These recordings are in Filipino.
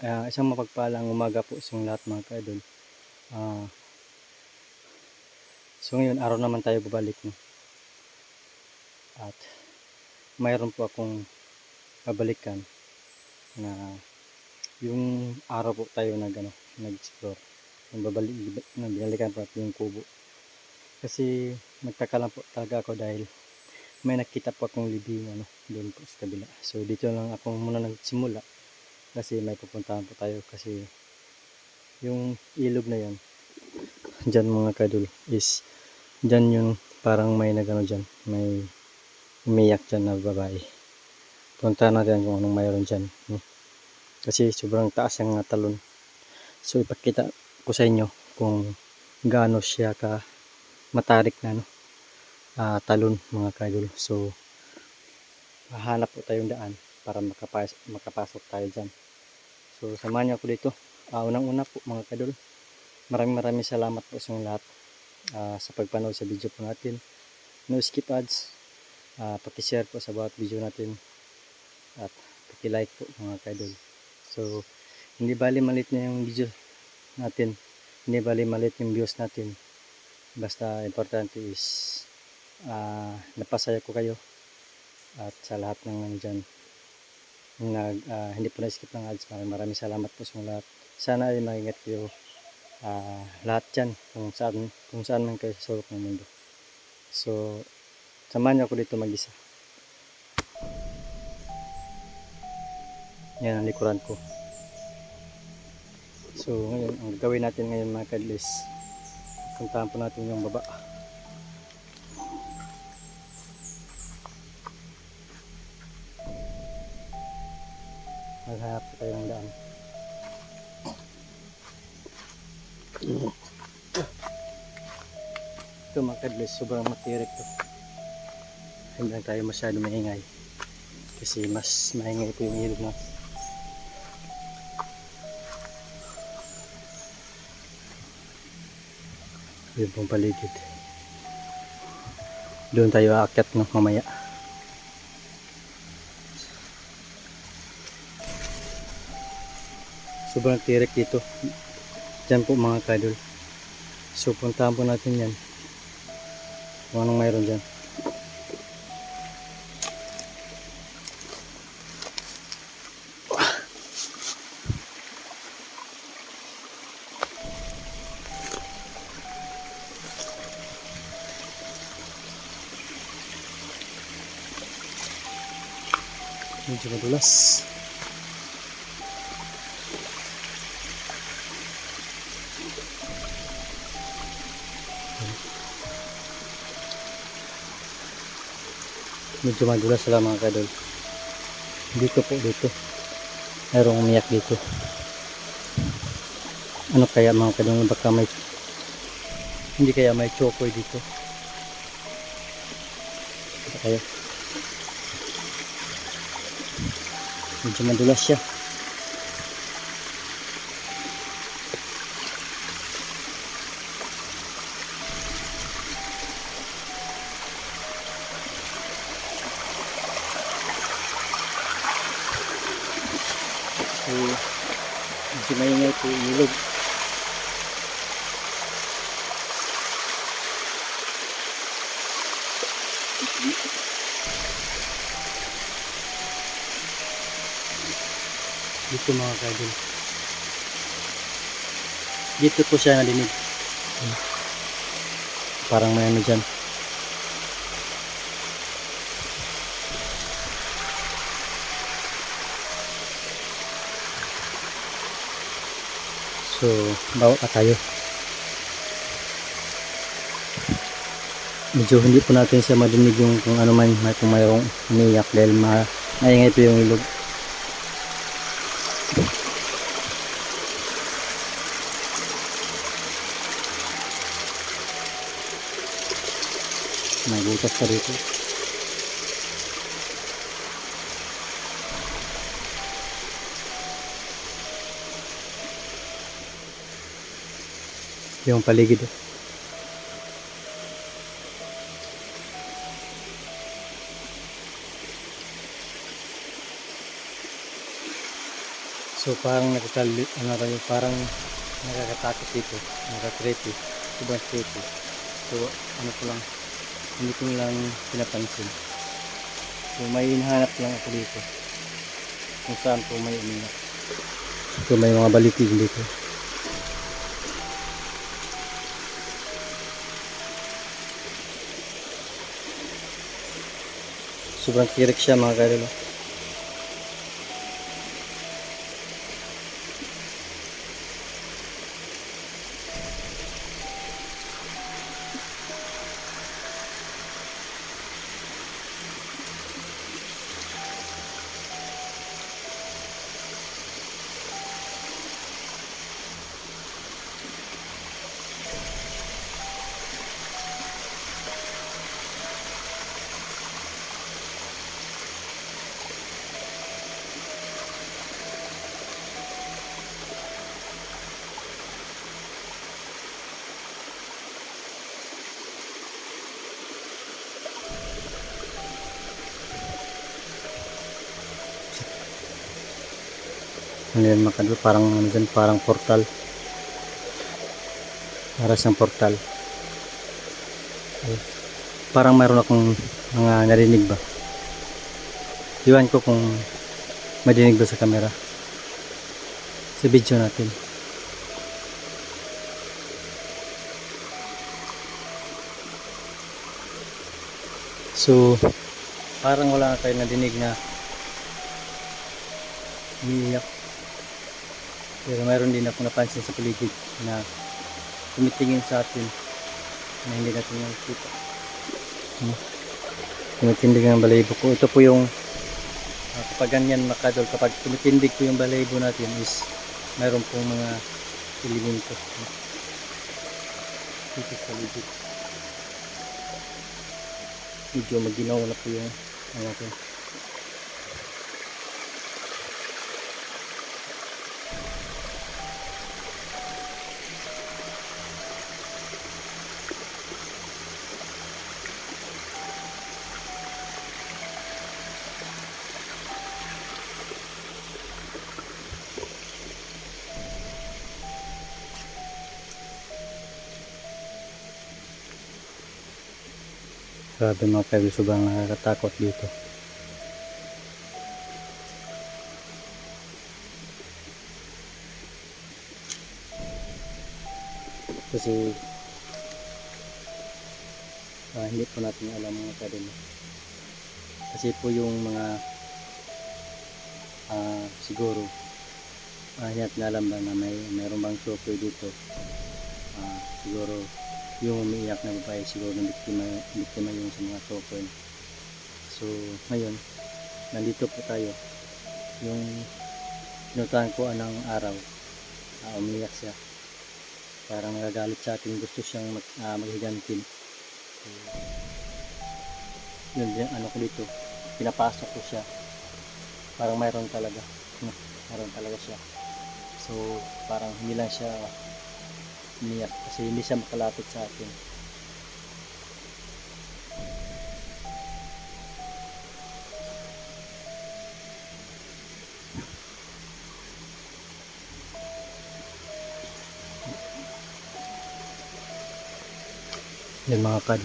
Ah, isang mapagpalang umaga po sa lahat mga ka-idol. Ah, so ngayon, araw naman tayo babalik. No? At mayroon po akong babalikan na yung araw po tayo nag, ano, nag-explore. Yung babalik, nabalikan po yung kubo. Kasi nagtaka lang po talaga ako dahil may nakita po akong libing ano, doon po sa kabila. So dito lang ako muna nagsimula kasi may pupuntahan po tayo kasi yung ilog na yan dyan mga kadul is dyan yung parang may nagano dyan may umiyak dyan na babae. Punta natin kung anong mayroon dyan. Kasi sobrang taas nga talon. So ipakita ko sa inyo kung gaano siya ka matarik na no? ah, talon mga kadul so hahanap po tayong daan para makapas makapasok tayo dyan. So, samahan niyo ako dito. Uh, Unang-una po mga kadol, maraming maraming salamat po sa lahat ah, sa pagpanood sa video po natin. No skip ads, uh, paki-share po sa bawat video natin at paki-like po mga kadol. So, hindi bali malit na yung video natin. Hindi bali malit yung views natin. Basta importante is ah, napasaya ko kayo at sa lahat ng nandyan nag, ah, hindi po na-skip ng ads. Maraming, maraming salamat po sa lahat. Sana ay maingat kayo ah, lahat dyan kung saan, kung saan man kayo sa sulok ng mundo. So, samahan niyo ako dito mag-isa. Yan ang likuran ko. So, ngayon, ang gagawin natin ngayon mga kadlis, puntahan po natin yung baba. Maghanap po tayo ng daan. Ito mga kadlis, sobrang matirik to. Hindi lang tayo masyado maingay. Kasi mas maingay po yung ilog na. Yun pong paligid. Doon tayo aakyat no, mamaya. Sobrang tirik dito. Dyan po mga kadol so puntahan po natin yan. Kung anong mayroon dyan medyo madulas medyo madulas sila mga kadol dito po dito. Mayroong umiyak dito. Ano kaya mga kadol baka may hindi kaya may chokoy dito? Ano kaya? Medyo madulas siya So, medyo maingay po ilog. Dito mga kadol. Dito po siya nadinig. Parang may ano dyan. So, bawa na tayo. Medyo hindi po natin siya madinig yung kung ano man, may kung mayroong umiyak dahil ma maingay po yung ilog. May butas pa rito. Yung paligid. So parang nakakali, ano kayo, parang nakakatakot dito. Nakaka-creepy. Sobrang creepy. So ano ko lang, hindi ko lang pinapansin. So may hinahanap lang ako dito. Kung saan po may umiyak. So may mga balitig dito. Sobrang kirik siya mga kalilo. Ano yan? Parang ano dyan, parang portal. Para siyang portal. Ay, parang mayroon akong mga narinig ba. Iwan ko kung madinig ba sa camera. Sa video natin. So, parang wala kayo nadinig na umiiyak. Pero mayroon din ako napansin sa paligid na tumitingin sa atin na hindi natin nakikita. Hmm. Tumitindig ang balahibo ko. Ito po yung ah, kapag ganyan makadol, kapag tumitindig po yung balahibo natin is mayroon pong mga elemento. Dito sa paligid. Medyo maginaw na po yung ano ko. Grabe mga kaibigan, sobrang nakakatakot dito. Kasi ah, hindi po natin alam mga kaibigan. Kasi po yung mga ah, siguro ah, hindi natin alam na may mayroong bang chopper dito. Ah, siguro yung umiiyak na babae siguro na biktima, biktima yung sa mga chopper. So, ngayon, nandito po tayo. Yung pinuntahan ko anong araw, uh, umiiyak siya. Parang nagagalit sa atin, gusto siyang mag, uh, maghigantin. Yun din, ano ko dito, pinapasok ko siya. Parang mayroon talaga. Mayroon talaga siya. So, parang hindi lang siya umiyak kasi hindi siya makalapit sa atin. Yan mga kad.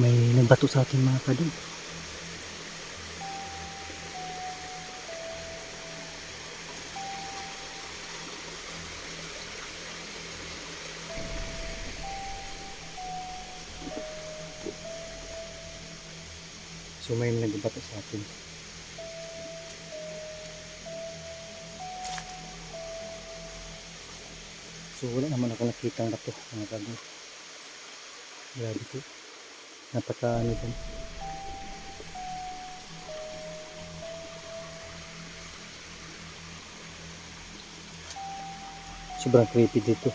May nagbato sa atin mga kad. So may nagbato sa atin. So wala naman ako nakita ng bato mga kago. Grabe po. Napaka ano dyan. Sobrang creepy dito.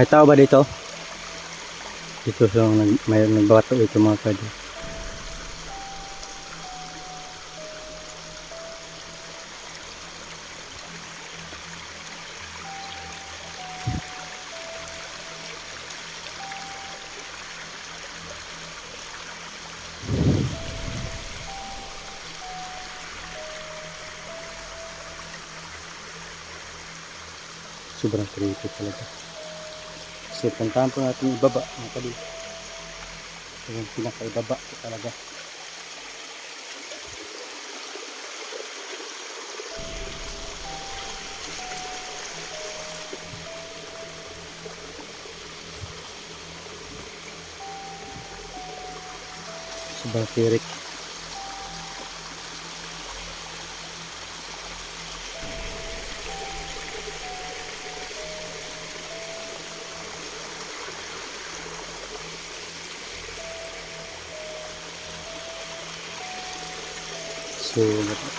May tao ba dito? Dito sa nag, may nagbato ito mga kadi. Sobrang creepy talaga. So, puntahan po natin ibaba mga kadi. Ito yung pinakaibaba ko talaga. Sobrang tirik.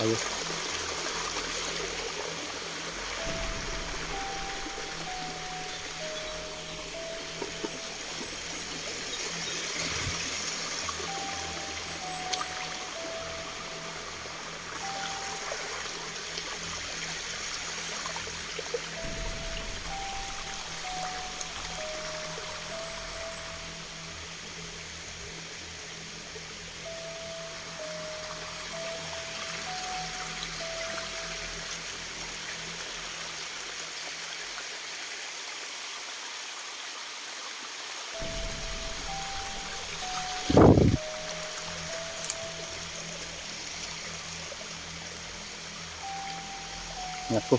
Valeu. Naku.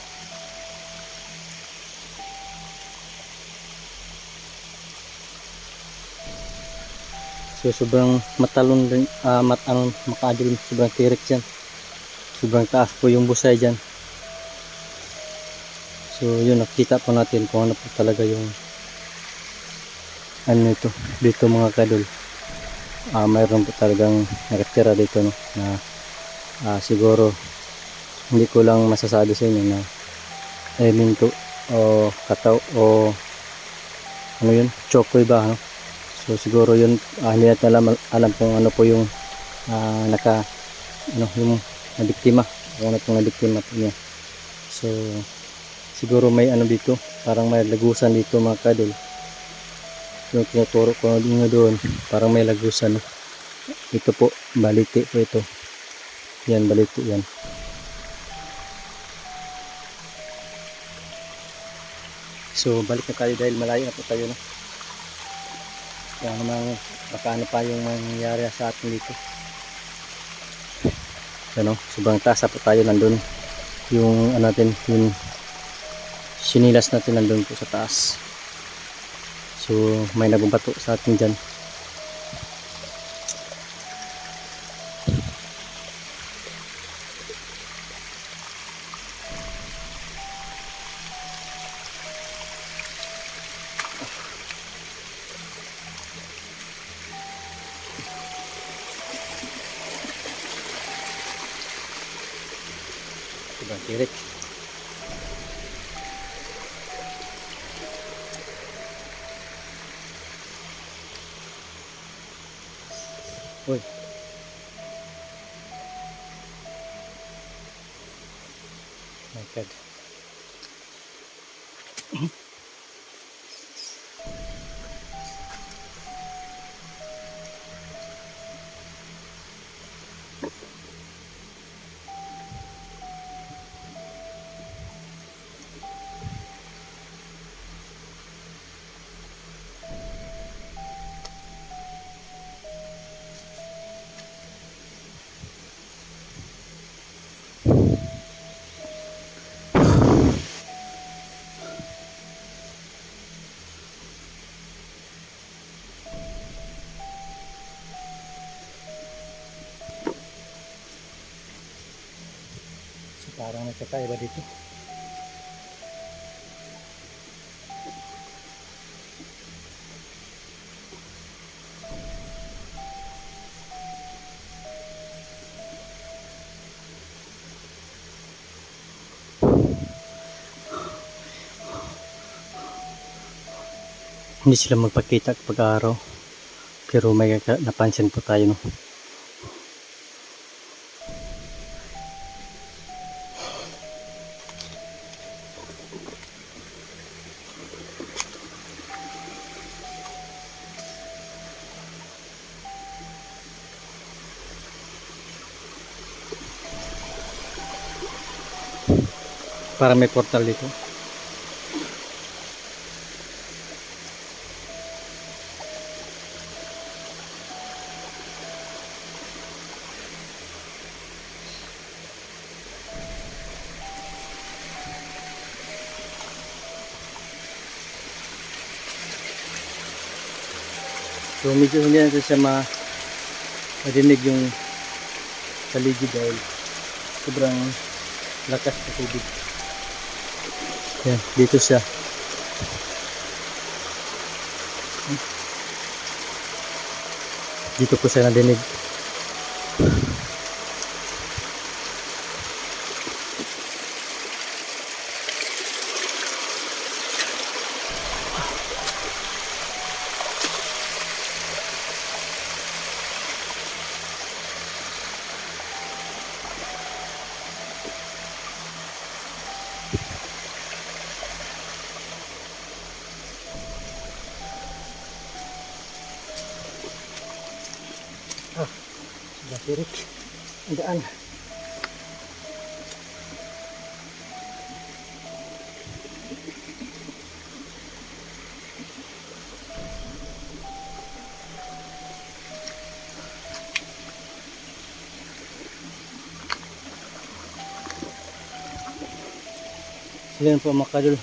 So sobrang matalon din, ah mat ano, makaadil, sobrang tirik dyan. Sobrang taas po yung busay dyan. So yun, nakita po natin kung ano po talaga yung ano ito, dito mga kadol. Ah, mayroon po talagang nakatira dito no, na ah, siguro hindi ko lang masasabi sa inyo na elemento o kataw o ano yun, chokoy ba no? So siguro yun, ah, hindi natin alam, alam kung ano po yung ah, naka, ano, yung nabiktima, kung ano pong nabiktima po niya. So siguro may ano dito, parang may lagusan dito mga kadol. Yung tinuturo ko nga doon, parang may lagusan. Ito po, baliti po ito. Yan, baliti yan. So balik na tayo dahil malayo na po tayo no. Kaya naman baka ano pa yung mangyayari sa atin dito. Ano, sobrang taas po tayo nandun. Yung ano natin, yung sinilas natin nandun po sa taas. So may nagbabato sa atin dyan. Sobrang tirik. Uy. My God. May kakaiba dito. hindi sila magpakita kapag araw. Pero may napansin po tayo no. Para may portal dito. So medyo hindi natin siya ma marinig yung paligid dahil sobrang lakas ng tubig. Yan, dito siya. Dito ko siya nadinig. Basirik. Ang daan. So po mga kadol.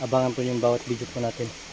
Abangan po yung bawat video po natin.